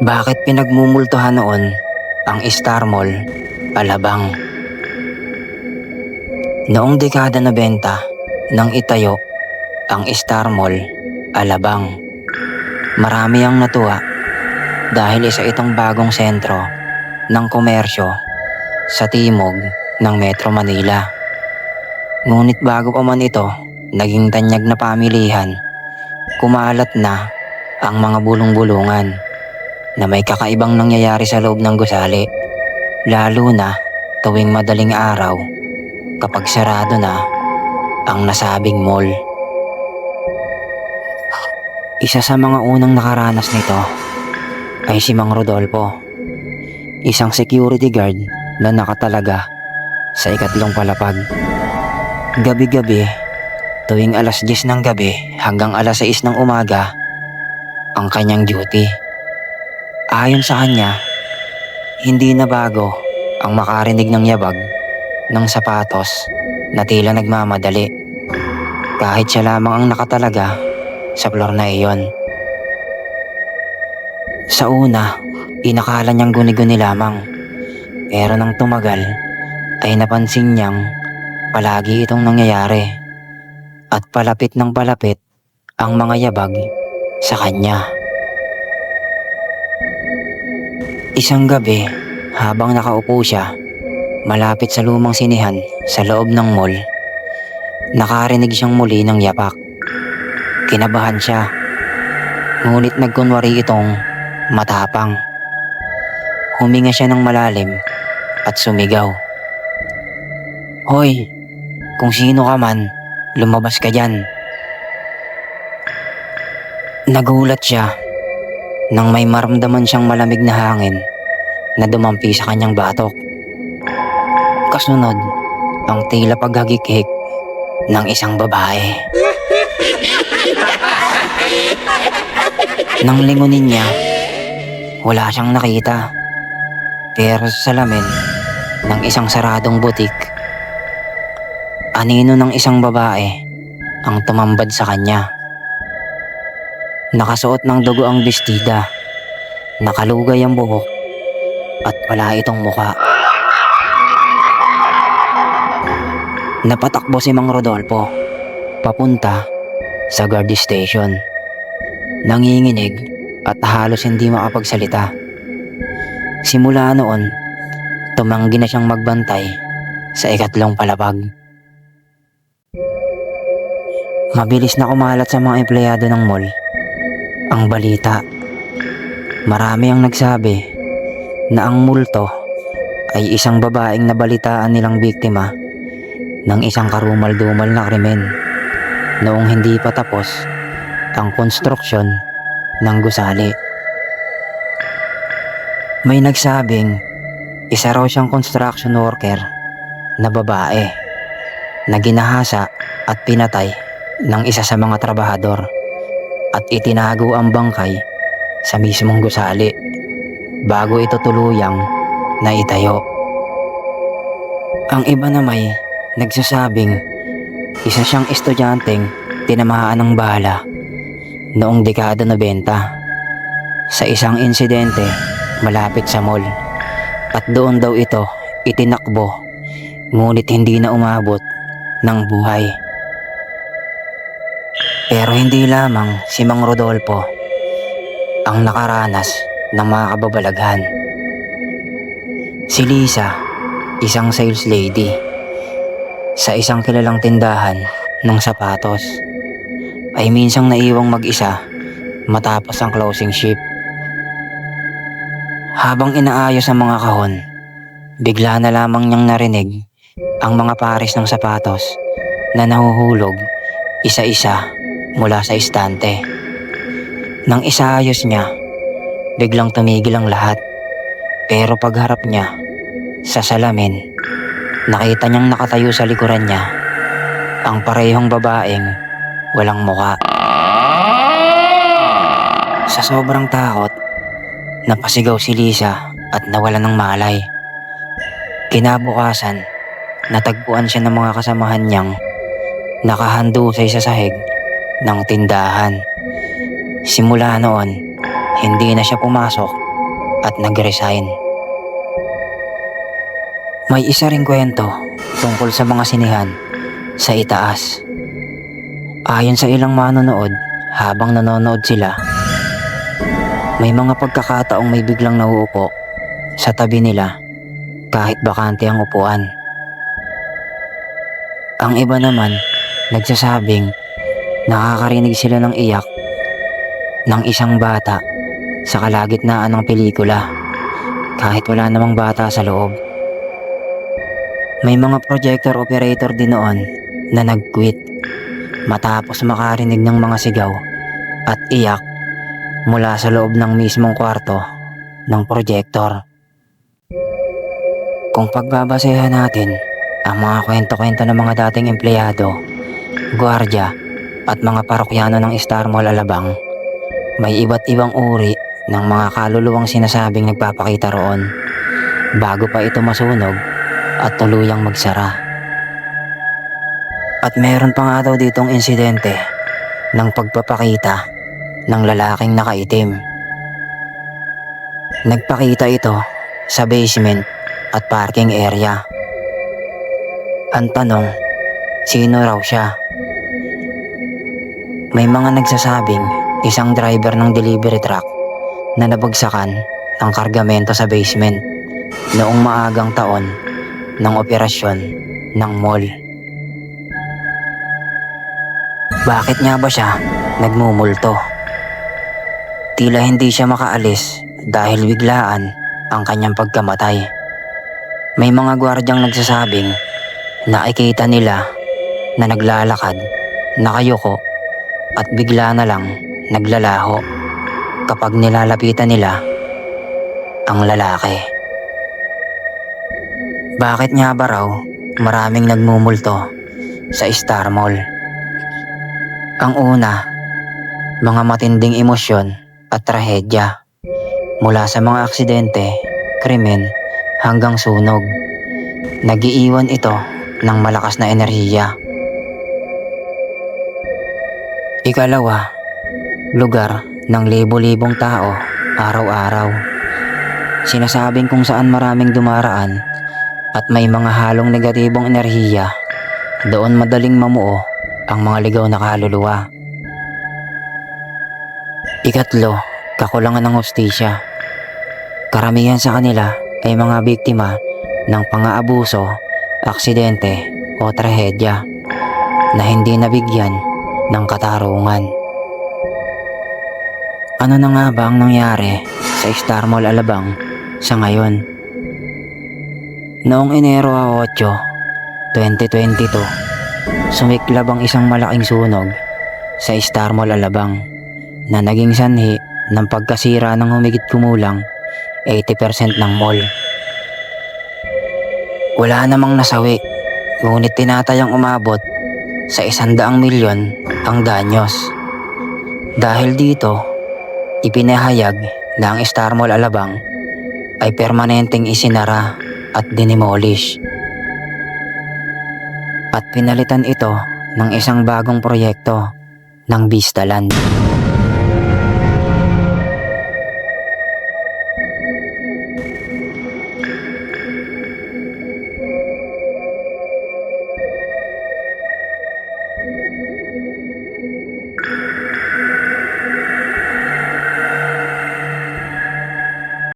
Bakit pinagmumultuhan noon ang Star Mall, Alabang? Noong dekada 90 nang itayo ang Star Mall, Alabang. Marami ang natuwa dahil isa itong bagong sentro ng komersyo sa timog ng Metro Manila. Ngunit bago pa man ito naging tanyag na pamilihan, kumalat na ang mga bulong-bulungan na may kakaibang nangyayari sa loob ng gusali. Lalo na tuwing madaling araw kapag sarado na ang nasabing mall. Isa sa mga unang nakaranas nito ay si Mang Rodolfo, isang security guard na nakatalaga sa ikatlong palapag. Gabi-gabi, tuwing alas 10 ng gabi hanggang alas 6 ng umaga, ang kanyang duty. Ayon sa kanya, hindi na bago ang makarinig ng yabag ng sapatos na tila nagmamadali kahit siya lamang ang nakatalaga sa floor na iyon. Sa una, inakala niyang guni-guni lamang pero nang tumagal ay napansin niyang palagi itong nangyayari at palapit ng palapit ang mga yabag sa kanya. Isang gabi, habang nakaupo siya, malapit sa lumang sinihan sa loob ng mall, nakarinig siyang muli ng yapak. Kinabahan siya, ngunit nagkunwari itong matapang. Huminga siya ng malalim at sumigaw. Hoy, kung sino ka man, lumabas ka dyan. Nagulat siya nang may maramdaman siyang malamig na hangin na dumampi sa kanyang batok. Kasunod, ang tila paghagikik ng isang babae. Nang lingunin niya, wala siyang nakita. Pero sa salamin ng isang saradong butik, anino ng isang babae ang tumambad sa kanya. Nakasuot ng dugo ang bestida, nakalugay ang buhok, at wala itong muka. Napatakbo si Mang Rodolfo, papunta sa guard station. Nanginginig at halos hindi makapagsalita. Simula noon, tumanggi na siyang magbantay sa ikatlong palapag. Mabilis na kumalat sa mga empleyado ng mall ang balita. Marami ang nagsabi na ang multo ay isang babaeng nabalitaan nilang biktima ng isang karumal-dumal na krimen noong hindi pa tapos ang konstruksyon ng gusali. May nagsabing isa raw siyang construction worker na babae na ginahasa at pinatay ng isa sa mga trabahador at itinago ang bangkay sa mismong gusali bago ito tuluyang naitayo. Ang iba na may nagsasabing isa siyang estudyanteng tinamaan ng bala noong dekada 90 sa isang insidente malapit sa mall at doon daw ito itinakbo ngunit hindi na umabot ng buhay. Pero hindi lamang si Mang Rodolfo ang nakaranas ng mga kababalaghan. Si Lisa, isang sales lady, sa isang kilalang tindahan ng sapatos, ay minsang naiwang mag-isa matapos ang closing shift. Habang inaayos ang mga kahon, bigla na lamang niyang narinig ang mga pares ng sapatos na nahuhulog isa-isa mula sa istante. Nang isaayos niya, biglang tumigil ang lahat. Pero pagharap niya sa salamin, nakita niyang nakatayo sa likuran niya ang parehong babaeng walang muka. Sa sobrang takot, napasigaw si Lisa at nawala ng malay. Kinabukasan, natagpuan siya ng mga kasamahan niyang nakahandusay sa sahig ng tindahan. Simula noon, hindi na siya pumasok at nag-resign. May isa ring kwento tungkol sa mga sinihan sa itaas. Ayon sa ilang manonood, habang nanonood sila, may mga pagkakataong may biglang nauupo sa tabi nila kahit bakante ang upuan. Ang iba naman, nagsasabing nakakarinig sila ng iyak ng isang bata sa kalagitnaan ng pelikula kahit wala namang bata sa loob. May mga projector operator din noon na nag-quit matapos makarinig ng mga sigaw at iyak mula sa loob ng mismong kwarto ng projector. Kung pagbabasehan natin ang mga kwento-kwento ng mga dating empleyado, gwardiya at mga parokyano ng Star Mall Alabang, may iba't ibang uri ng mga kaluluwang sinasabing nagpapakita roon bago pa ito masunog at tuluyang magsara. At meron pa nga daw ditong insidente ng pagpapakita ng lalaking nakaitim. Nagpakita ito sa basement at parking area. Ang tanong, sino raw siya? May mga nagsasabing isang driver ng delivery truck na nabagsakan ng kargamento sa basement noong maagang taon ng operasyon ng mall. Bakit nga ba siya nagmumulto? Tila hindi siya makaalis dahil biglaan ang kanyang pagkamatay. May mga gwardyang nagsasabing nakikita nila na naglalakad, nakayuko at bigla na lang naglalaho kapag nilalapitan nila ang lalaki. Bakit nga ba raw maraming nagmumulto sa Star Mall? Ang una, mga matinding emosyon at trahedya mula sa mga aksidente, krimen hanggang sunog. Nagiiwan ito ng malakas na enerhiya. Ikalawa, lugar ng libo-libong tao araw-araw. Sinasabing kung saan maraming dumaraan at may mga halong negatibong enerhiya, doon madaling mamuo ang mga ligaw na kaluluwa. Ikatlo, kakulangan ng hostisya. Karamihan sa kanila ay mga biktima ng pang-aabuso, aksidente o trahedya na hindi nabigyan ng katarungan. Ano na nga ba ang nangyari sa Star Mall Alabang sa ngayon? Noong Enero 8, 2022, sumiklab ang isang malaking sunog sa Star Mall Alabang na naging sanhi ng pagkasira ng humigit kumulang 80% ng mall. Wala namang nasawi, ngunit tinatayang umabot sa isandaang milyon ang danyos. Dahil dito, ipinahayag na ang Star Mall Alabang ay permanenteng isinara at dinimolish. At pinalitan ito ng isang bagong proyekto ng Vistaland.